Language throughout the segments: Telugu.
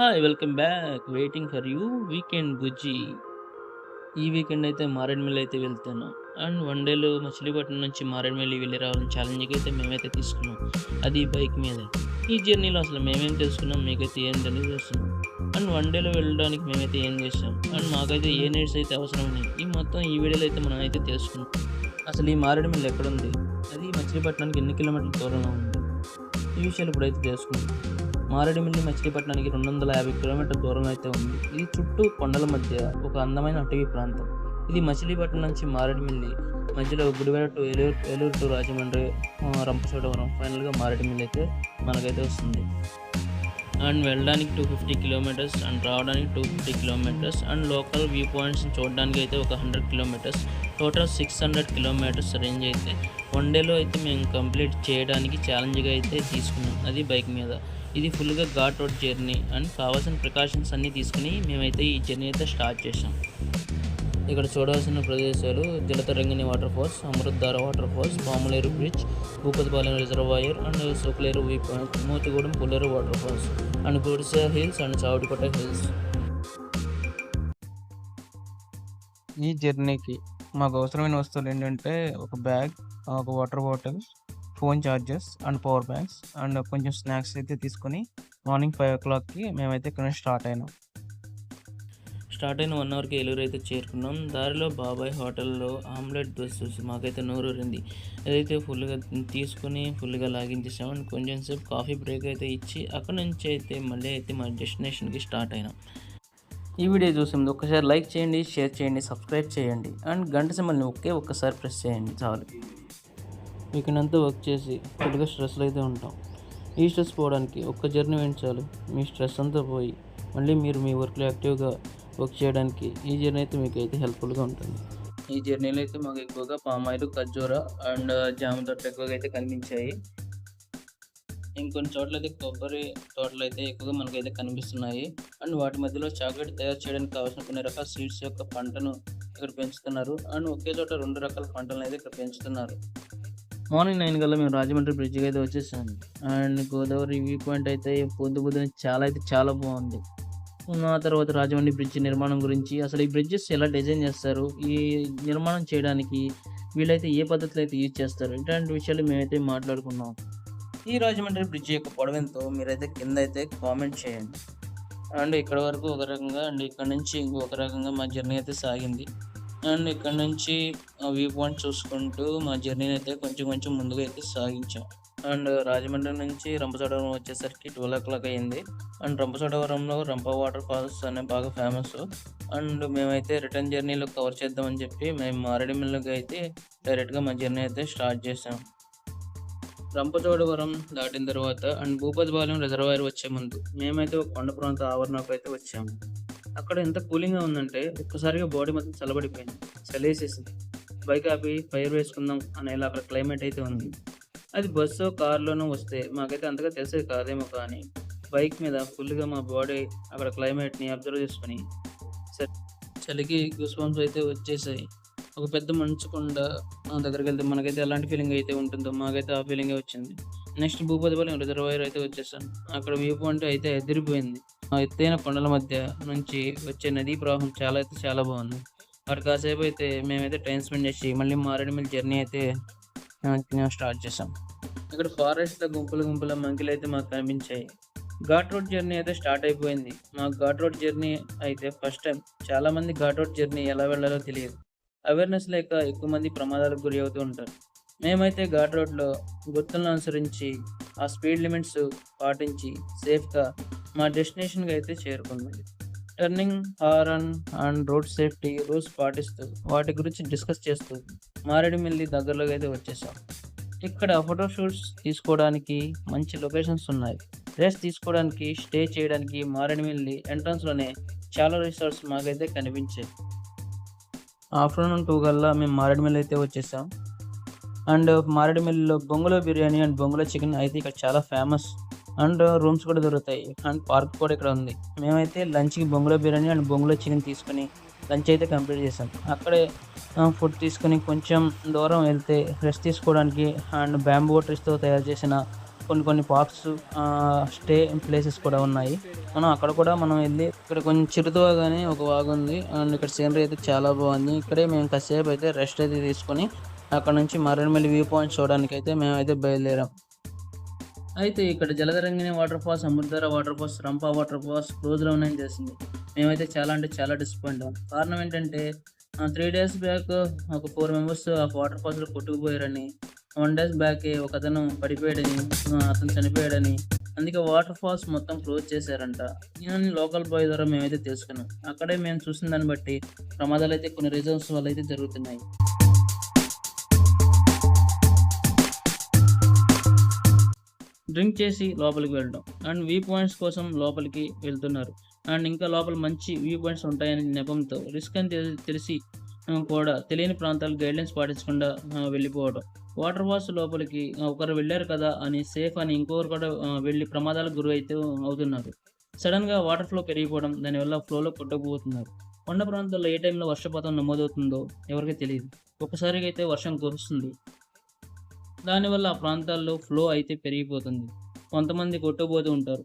Hi welcome back waiting for you weekend బుజ్జి ఈ వీకెండ్ అయితే మారేడుమిల్లి అయితే వెళ్తాను. అండ్ వన్ డేలో మచిలీపట్నం నుంచి మారేడుమిల్లి వెళ్ళి రావాలని ఛాలెంజ్కి అయితే మేమైతే తీసుకున్నాం. అది బైక్ మీద. ఈ జర్నీలో అసలు మేమేం తెలుసుకున్నాం? మీకైతే ఏం తెలియజేస్తున్నాం? అండ్ వన్ డేలో వెళ్ళడానికి మేమైతే ఏం చేసాం అండ్ మాకైతే ఏ నీడ్స్ అయితే అవసరం ఉన్నాయి ఈ మొత్తం ఈ వీడియోలో అయితే మనం అయితే తెలుసుకున్నాం. అసలు ఈ మారేడుమిల్లి ఎక్కడ ఉంది? అది మచిలీపట్నానికి ఎన్ని కిలోమీటర్ల దూరంలో ఉంది? ఈ విషయాలు ఇప్పుడైతే తెలుసుకున్నాం మారేడుమిల్లి మచిలీపట్నానికి రెండు వందల యాభై కిలోమీటర్ల దూరం అయితే ఉంది. ఇది చుట్టూ కొండల మధ్య ఒక అందమైన అటవీ ప్రాంతం. ఇది మచిలీపట్నం నుంచి మారేడుమిల్లి మధ్యలో గుడివాడ టు ఏలూరు ఏలూరు టు రాజమండ్రి రంపచోడవరం. ఫైనల్గా మారేడుమిల్లి అయితే మనకైతే వస్తుంది. అండ్ వెళ్ళడానికి టూ ఫిఫ్టీ కిలోమీటర్స్ అండ్ రావడానికి two fifty kilometres and local view points చూడడానికి అయితే ఒక hundred kilometres. Total six hundred kilometres range అయితే. వన్ డేలో అయితే మేము కంప్లీట్ చేయడానికి ఛాలెంజ్గా అయితే తీసుకున్నాం. అది బైక్ మీద. ఇది ఫుల్గా ఘాట్ రోడ్ జర్నీ అండ్ కావాల్సిన ప్రికాషన్స్ అన్నీ తీసుకుని మేమైతే ఈ జర్నీ అయితే స్టార్ట్ చేసాం ఇక్కడ చూడాల్సిన ప్రదేశాలు Jalatarangini waterfalls Amruthara waterfalls Pamuleru bridge Bhupathipalem reservoir and Sokuleru V point Mothigudem Pulleru waterfalls and Gudisa hills and Chavudipatta hills. ఈ జర్నీకి మాకు అవసరమైన వస్తువులు ఏంటంటే ఒక బ్యాగ్ ఒక water bottle phone charges and power banks and కొంచెం స్నాక్స్ అయితే తీసుకొని మార్నింగ్ ఫైవ్ ఓ క్లాక్కి మేమైతే ఇక్కడ స్టార్ట్ అయినాం. స్టార్ట్ అయిన వన్ అవర్కి ఏలూరు అయితే చేరుకున్నాం. దారిలో బాబాయ్ హోటల్లో ఆమ్లెట్ దోశ చూసి మాకైతే నోరూరింది. అదైతే ఫుల్గా తీసుకుని ఫుల్గా లాగించేసాం. అండ్ కొంచెం సేపు కాఫీ బ్రేక్ అయితే ఇచ్చి అక్కడ నుంచి అయితే మళ్ళీ అయితే మా డెస్టినేషన్కి స్టార్ట్ అయినాం. ఈ వీడియో చూసింది ఒకసారి లైక్ చేయండి షేర్ చేయండి సబ్స్క్రైబ్ చేయండి. అండ్ గంట సింబల్ని ఒకే ఒక్కసారి ప్రెస్ చేయండి చాలు. వీకెండ్ అంతా వర్క్ చేసి ఫుల్గా స్ట్రెస్లో అయితే ఉంటాం. ఈ స్ట్రెస్ పోవడానికి ఒక్క జర్నీ వెంట మీ స్ట్రెస్ అంతా పోయి మళ్ళీ మీరు మీ వర్క్లో యాక్టివ్గా వర్క్ చేయడానికి ఈ జర్నీ అయితే మీకు అయితే హెల్ప్ఫుల్గా ఉంటుంది. ఈ జర్నీలో అయితే మాకు ఎక్కువగా పామాయిల్ ఖర్జూర అండ్ జామ తోటలు ఎక్కువగా అయితే కనిపించాయి. ఇంకొన్ని చోట్ల అయితే కొబ్బరి తోటలు అయితే ఎక్కువగా మనకైతే కనిపిస్తున్నాయి. అండ్ వాటి మధ్యలో చాక్లెట్ తయారు చేయడానికి కావాల్సిన కొన్ని రకాల సీడ్స్ యొక్క పంటను ఇక్కడ పెంచుతున్నారు. అండ్ ఒకే చోట రెండు రకాల పంటలను అయితే ఇక్కడ పెంచుతున్నారు. మార్నింగ్ నైన్ కల్లా మేము రాజమండ్రి బ్రిడ్జ్కి అయితే వచ్చేసాము అండ్ గోదావరి వ్యూ పాయింట్ అయితే పొద్దు పొద్దున చాలా అయితే చాలా బాగుంది. ఆ తర్వాత రాజమండ్రి బ్రిడ్జ్ నిర్మాణం గురించి అసలు ఈ బ్రిడ్జెస్ ఎలా డిజైన్ చేస్తారు? ఈ నిర్మాణం చేయడానికి వీళ్ళైతే ఏ పద్ధతిలో అయితే యూజ్ చేస్తారు? ఇలాంటి విషయాలు మేమైతే మాట్లాడుకున్నాం ఈ రాజమండ్రి బ్రిడ్జ్ యొక్క పొడవెంతో మీరైతే కింద అయితే కామెంట్ చేయండి. అండ్ ఇక్కడ వరకు ఒక రకంగా అండ్ ఇక్కడ నుంచి ఇంకొక రకంగా మా జర్నీ అయితే సాగింది. అండ్ ఇక్కడ నుంచి వ్యూ పాయింట్ చూసుకుంటూ మా జర్నీని అయితే కొంచెం కొంచెం ముందుగా అయితే సాగించాం. అండ్ రాజమండ్రి నుంచి రంపచోడవరం వచ్చేసరికి ట్వెల్వ్ ఓ క్లాక్ అయ్యింది. అండ్ రంపచోడవరంలో రంప వాటర్ ఫాల్స్ అనే బాగా ఫేమస్. అండ్ మేమైతే రిటర్న్ జర్నీలో కవర్ చేద్దామని చెప్పి మేము మారేడుమిల్లికి అయితే డైరెక్ట్గా మా జర్నీ అయితే స్టార్ట్ చేసాం రంపచోడవరం దాటిన తర్వాత అండ్ భూపతిపాలెం రిజర్వాయర్ వచ్చే ముందు మేమైతే ఒక కొండ ప్రాంత ఆవరణకు అయితే వచ్చాము. అక్కడ ఎంత కూలింగ్గా ఉందంటే ఒక్కసారిగా బాడీ మొత్తం చల్లబడిపోయింది. చలేసేసింది బైక్ ఆపి ఫైర్ వేసుకుందాం అనేలా అక్కడ క్లైమేట్ అయితే ఉంది. అది బస్సు కార్లోనూ వస్తే మాకైతే అంతగా తెలిసేది కాదేమో కానీ బైక్ మీద ఫుల్గా మా బాడీ అక్కడ క్లైమేట్ని అబ్జర్వ్ చేసుకుని చ- చలికి గుస్పాన్స్ అయితే వచ్చేసాయి. ఒక పెద్ద మంచు దగ్గరికి వెళ్తే మనకైతే ఎలాంటి ఫీలింగ్ అయితే ఉంటుందో మాకైతే ఆ ఫీలింగే వచ్చింది. నెక్స్ట్ భూపతిపాలెం రిజర్వాయర్ అయితే వచ్చేసాను. అక్కడ వ్యూ పాయింట్ అయితే ఎదిరిపోయింది. ఎత్తైన కొండల మధ్య నుంచి వచ్చే నదీ ప్రవాహం చాలా అయితే చాలా బాగుంది. అక్కడ కాసేపు అయితే మేమైతే టైం స్పెండ్ చేసి మళ్ళీ మారేడుమిల్లి జర్నీ అయితే మేము స్టార్ట్ చేసాం. ఇక్కడ ఫారెస్ట్ గుంపులు గుంపుల మంకిలు అయితే మాకు కనిపించాయి. ఘాట్ రోడ్ జర్నీ అయితే స్టార్ట్ అయిపోయింది. మాకు ఘాట్ రోడ్ జర్నీ అయితే ఫస్ట్ టైం చాలా మంది ఘాట్ రోడ్ జర్నీ ఎలా వెళ్ళాలో తెలియదు. అవేర్నెస్ లేక ఎక్కువ మంది ప్రమాదాలకు గురి అవుతూ ఉంటారు. మేమైతే ఘాట్ రోడ్లో గుర్తులను అనుసరించి ఆ స్పీడ్ లిమిట్స్ పాటించి సేఫ్గా మా డెస్టినేషన్కి అయితే చేరుకుంది turning horn and road safety rules పాటిస్తూ వాటి గురించి డిస్కస్ చేస్తూ మారేడుమిల్లి దగ్గరలోకి అయితే వచ్చేసాం. ఇక్కడ ఫోటోషూట్స్ తీసుకోవడానికి మంచి లొకేషన్స్ ఉన్నాయి. రెస్ట్ తీసుకోవడానికి స్టే చేయడానికి మారేడుమిల్లి ఎంట్రన్స్లోనే చాలా రిసార్ట్స్ మాకైతే కనిపించాయి. ఆఫ్టర్నూన్ టూ కల్లా మేము మారేడుమిల్లి అయితే వచ్చేసాం. అండ్ మారేడుమిల్లిలో బొంగులో బిర్యానీ అండ్ బొంగుల చికెన్ అయితే ఇక్కడ చాలా ఫేమస్. అండ్ రూమ్స్ కూడా దొరుకుతాయి. అండ్ పార్క్ కూడా ఇక్కడ ఉంది. మేమైతే లంచ్కి బొంగులో బిర్యానీ అండ్ బొంగులో చికెన్ తీసుకుని లంచ్ అయితే కంప్లీట్ చేసాం అక్కడే ఫుడ్ తీసుకుని కొంచెం దూరం వెళ్తే రెస్ట్ తీసుకోవడానికి అండ్ బ్యాంబూ ట్రీస్తో తయారు చేసిన కొన్ని కొన్ని పార్క్స్ స్టే ప్లేసెస్ కూడా ఉన్నాయి. మనం అక్కడ కూడా మనం వెళ్ళి ఇక్కడ కొంచెం చిరుతుగానే ఒక వాగు ఉంది. అండ్ ఇక్కడ సీనరీ అయితే చాలా బాగుంది. ఇక్కడే మేము కాసేపు అయితే రెస్ట్ అయితే తీసుకొని అక్కడ నుంచి మరణమల్లి వ్యూ పాయింట్ చూడడానికి అయితే మేము అయితే బయలుదేరాం. అయితే ఇక్కడ Jalatarangini water falls Amrutadhara water falls Rampa water falls క్లోజ్లో ఉన్నాయని తెలిసింది. మేమైతే చాలా అంటే చాలా డిసప్పాయింట్ కారణం ఏంటంటే త్రీ డేస్ బ్యాక్ ఒక ఫోర్ మెంబర్స్ ఆ వాటర్ ఫాల్స్లో కొట్టుకుపోయారని వన్ డేస్ బ్యాక్ ఒక అతను పడిపోయాడని అతను చనిపోయాడని అందుకే వాటర్ ఫాల్స్ మొత్తం క్లోజ్ చేశారంట. నేను లోకల్ బాయ్ ద్వారా మేమైతే తెలుసుకున్నాం. అక్కడే మేము చూసిన దాన్ని బట్టి ప్రమాదాలు అయితే కొన్ని రీజన్స్ వల్ల అయితే జరుగుతున్నాయి. డ్రింక్ చేసి లోపలికి వెళ్ళడం. అండ్ వ్యూ పాయింట్స్ కోసం లోపలికి వెళ్తున్నారు. అండ్ ఇంకా లోపల మంచి వ్యూ పాయింట్స్ ఉంటాయని నెపంతో రిస్క్ అని తెలిసి కూడా తెలియని ప్రాంతాలు గైడ్లైన్స్ పాటించకుండా వెళ్ళిపోవడం. వాటర్ వాష్ లోపలికి ఒకరు వెళ్ళారు కదా అని సేఫ్ అని ఇంకొకరు కూడా వెళ్ళి ప్రమాదాలకు గురి అయితే అవుతున్నారు సడన్గా వాటర్ ఫ్లో పెరిగిపోవడం దానివల్ల ఫ్లోలో కొట్టకపోతున్నారు. కొండ ప్రాంతాల్లో ఏ టైంలో వర్షపాతం నమోదవుతుందో ఎవరికీ తెలియదు. ఒకసారిగా అయితే వర్షం కురుస్తుంది. దానివల్ల ఆ ప్రాంతాల్లో ఫ్లో అయితే పెరిగిపోతుంది. కొంతమంది కొట్టుకుపోతూ ఉంటారు.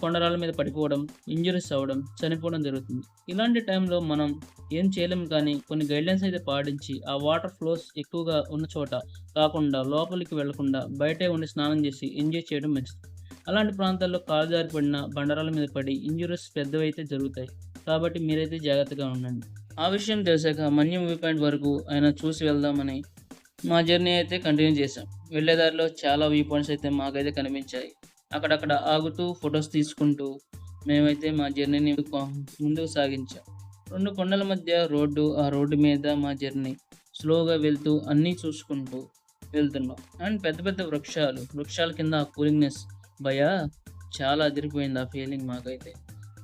కొండరాళ్ళ మీద పడిపోవడం ఇంజురీస్ అవ్వడం చనిపోవడం జరుగుతుంది. ఇలాంటి టైంలో మనం ఏం చేయలేం కానీ కొన్ని గైడ్లైన్స్ అయితే పాటించి ఆ వాటర్ ఫ్లోస్ ఎక్కువగా ఉన్న చోట కాకుండా లోపలికి వెళ్ళకుండా బయటే ఉండి స్నానం చేసి ఎంజాయ్ చేయడం మంచిది. అలాంటి ప్రాంతాల్లో కాలు జారిపడిన బండరాల మీద పడి ఇంజరీస్ పెద్దవైతే జరుగుతాయి. కాబట్టి మీరైతే జాగ్రత్తగా ఉండండి. ఆ విషయం తెలిసాక మన్యం వ్యూ పాయింట్ వరకు ఆయన చూసి వెళ్దామని మా జర్నీ అయితే కంటిన్యూ చేసాం వెళ్ళే దారిలో చాలా వ్యూ పాయింట్స్ అయితే మాకైతే కనిపించాయి. అక్కడక్కడ ఆగుతూ ఫొటోస్ తీసుకుంటూ మేమైతే మా జర్నీని ముందుకు సాగించాం. రెండు కొండల మధ్య రోడ్డు ఆ రోడ్డు మీద మా జర్నీ స్లోగా వెళ్తూ అన్నీ చూసుకుంటూ వెళ్తున్నాం. అండ్ పెద్ద పెద్ద వృక్షాలు వృక్షాల కింద ఆ కూలింగ్నెస్ భయ చాలా అదిరిపోయింది ఆ ఫీలింగ్ మాకైతే.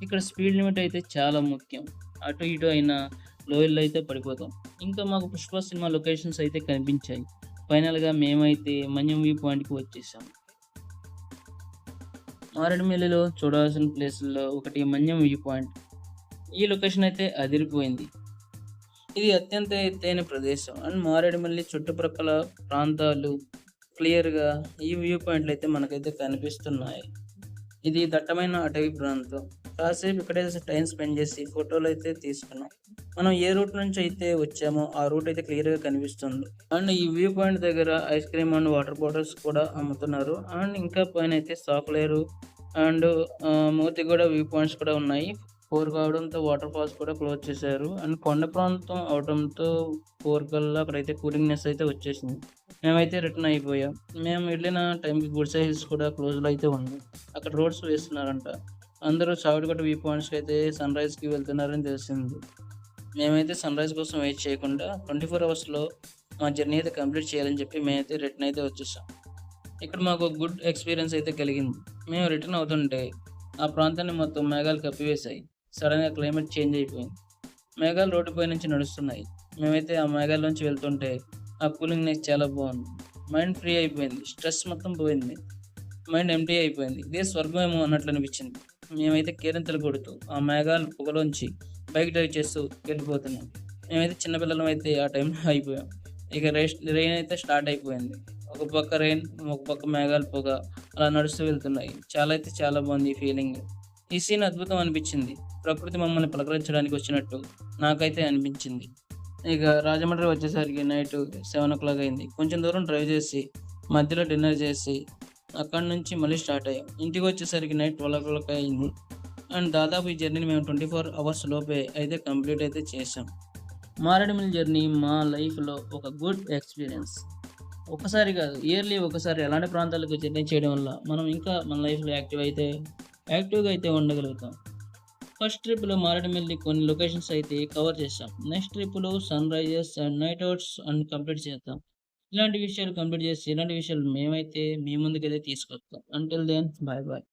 ఇక్కడ స్పీడ్ లిమిట్ అయితే చాలా ముఖ్యం. అటు ఇటు అయినా లోయల్లో అయితే పడిపోతాం. ఇంకా మాకు పుష్ప సినిమా లొకేషన్స్ అయితే కనిపించాయి. ఫైనల్గా మేమైతే మన్యం వ్యూ పాయింట్కి వచ్చేసాం. మారేడుమిల్లిలో చూడాల్సిన ప్లేసుల్లో ఒకటి మన్యం వ్యూ పాయింట్. ఈ లొకేషన్ అయితే అదిరిపోయింది. ఇది అత్యంత ఎత్తైన ప్రదేశం. అండ్ మారేడుమిల్లి చుట్టుప్రక్కల ప్రాంతాలు క్లియర్గా ఈ వ్యూ పాయింట్లు అయితే మనకైతే కనిపిస్తున్నాయి. ఇది దట్టమైన అటవీ ప్రాంతం. కాసేపు ఇక్కడే టైం స్పెండ్ చేసి ఫోటోలు అయితే తీసుకున్నాం. మనం ఏ రూట్ నుంచి అయితే వచ్చామో ఆ రూట్ అయితే క్లియర్గా కనిపిస్తుంది. అండ్ ఈ వ్యూ పాయింట్ దగ్గర ice cream and water bottles కూడా అమ్ముతున్నారు. అండ్ ఇంకా పైన అయితే సాకులేరు అండ్ మూర్తి కూడా వ్యూ పాయింట్స్ కూడా ఉన్నాయి. ఫోర్ కావడంతో వాటర్ ఫాల్స్ కూడా క్లోజ్ చేశారు. అండ్ కొండ ప్రాంతం అవడంతో ఫోర్ కల్లా అక్కడైతే కూలింగ్నెస్ అయితే వచ్చేసింది. మేమైతే రిటర్న్ అయిపోయాం. మేము వెళ్ళిన టైంకి గుడిసె హిల్స్ కూడా క్లోజ్లో అయితే ఉంది. అక్కడ రోడ్స్ వేస్తున్నారంట. అందరూ చావిడిగట్ట వ్యూ పాయింట్స్కి అయితే సన్ రైజ్కి వెళ్తున్నారని తెలిసింది. మేమైతే సన్ రైజ్ కోసం వెయిట్ చేయకుండా ట్వంటీ ఫోర్ అవర్స్లో మా జర్నీ అయితే కంప్లీట్ చేయాలని చెప్పి మేమైతే రిటర్న్ అయితే వచ్చేసాం. ఇక్కడ మాకు గుడ్ ఎక్స్పీరియన్స్ అయితే కలిగింది. మేము రిటర్న్ అవుతుంటే ఆ ప్రాంతాన్ని మొత్తం మేఘాలు కప్పివేశాయి. సడన్గా క్లైమేట్ చేంజ్ అయిపోయింది. మేఘాలు రోడ్డుపై నుంచి నడుస్తున్నాయి. మేమైతే ఆ మేఘాల నుంచి వెళ్తుంటే ఆ కూలింగ్ నెక్ చాలా బాగుంది. మైండ్ ఫ్రీ అయిపోయింది. స్ట్రెస్ మొత్తం పోయింది. మైండ్ ఎంటీ అయిపోయింది. ఇదే స్వర్గమేమో అన్నట్లు అనిపించింది. మేమైతే కేరింతలు కొడుతూ ఆ మేఘాలు పొగలోంచి బైక్ డ్రైవ్ చేస్తూ వెళ్ళిపోతున్నాం. మేమైతే చిన్నపిల్లలం అయితే ఆ టైంలో అయిపోయాం. ఇక రెస్ట్ రెయిన్ అయితే స్టార్ట్ అయిపోయింది. ఒక పక్క రెయిన్ ఒక పక్క మేఘాలు పొగ అలా నడుస్తూ వెళ్తున్నాయి. చాలా అయితే చాలా బాగుంది ఈ ఫీలింగ్. ఈ సీన్ అద్భుతం అనిపించింది. ప్రకృతి మమ్మల్ని పలకరించడానికి వచ్చినట్టు నాకైతే అనిపించింది. ఇక రాజమండ్రి వచ్చేసరికి నైట్ సెవెన్ ఓ క్లాక్ అయింది. కొంచెం దూరం డ్రైవ్ చేసి మధ్యలో డిన్నర్ చేసి అక్కడ నుంచి మళ్ళీ స్టార్ట్ అయ్యాం. ఇంటికి వచ్చేసరికి నైట్ ట్వెల్వ్ ఓ క్లాక్ అయింది. అండ్ దాదాపు ఈ జర్నీని మేము ట్వంటీ ఫోర్ అవర్స్ లోపే అయితే కంప్లీట్ అయితే చేసాం మారేడుమిల్లి జర్నీ మా లైఫ్లో ఒక గుడ్ ఎక్స్పీరియన్స్. ఒకసారి కాదు ఇయర్లీ ఒకసారి అలాంటి ప్రాంతాలకు జర్నీ చేయడం వల్ల మనం ఇంకా మన లైఫ్లో యాక్టివ్ అయితే యాక్టివ్గా అయితే ఉండగలుగుతాం. ఫస్ట్ ట్రిప్లో మారేడుమిల్లి కొన్ని లొకేషన్స్ అయితే కవర్ చేస్తాం నెక్స్ట్ ట్రిప్లో sunrises and night outs and complete చేద్దాం. ఇలాంటి విషయాలు కంప్లీట్ చేసి ఇలాంటి విషయాలు మేమైతే మీ ముందుకైతే తీసుకొస్తాం. Until then bye bye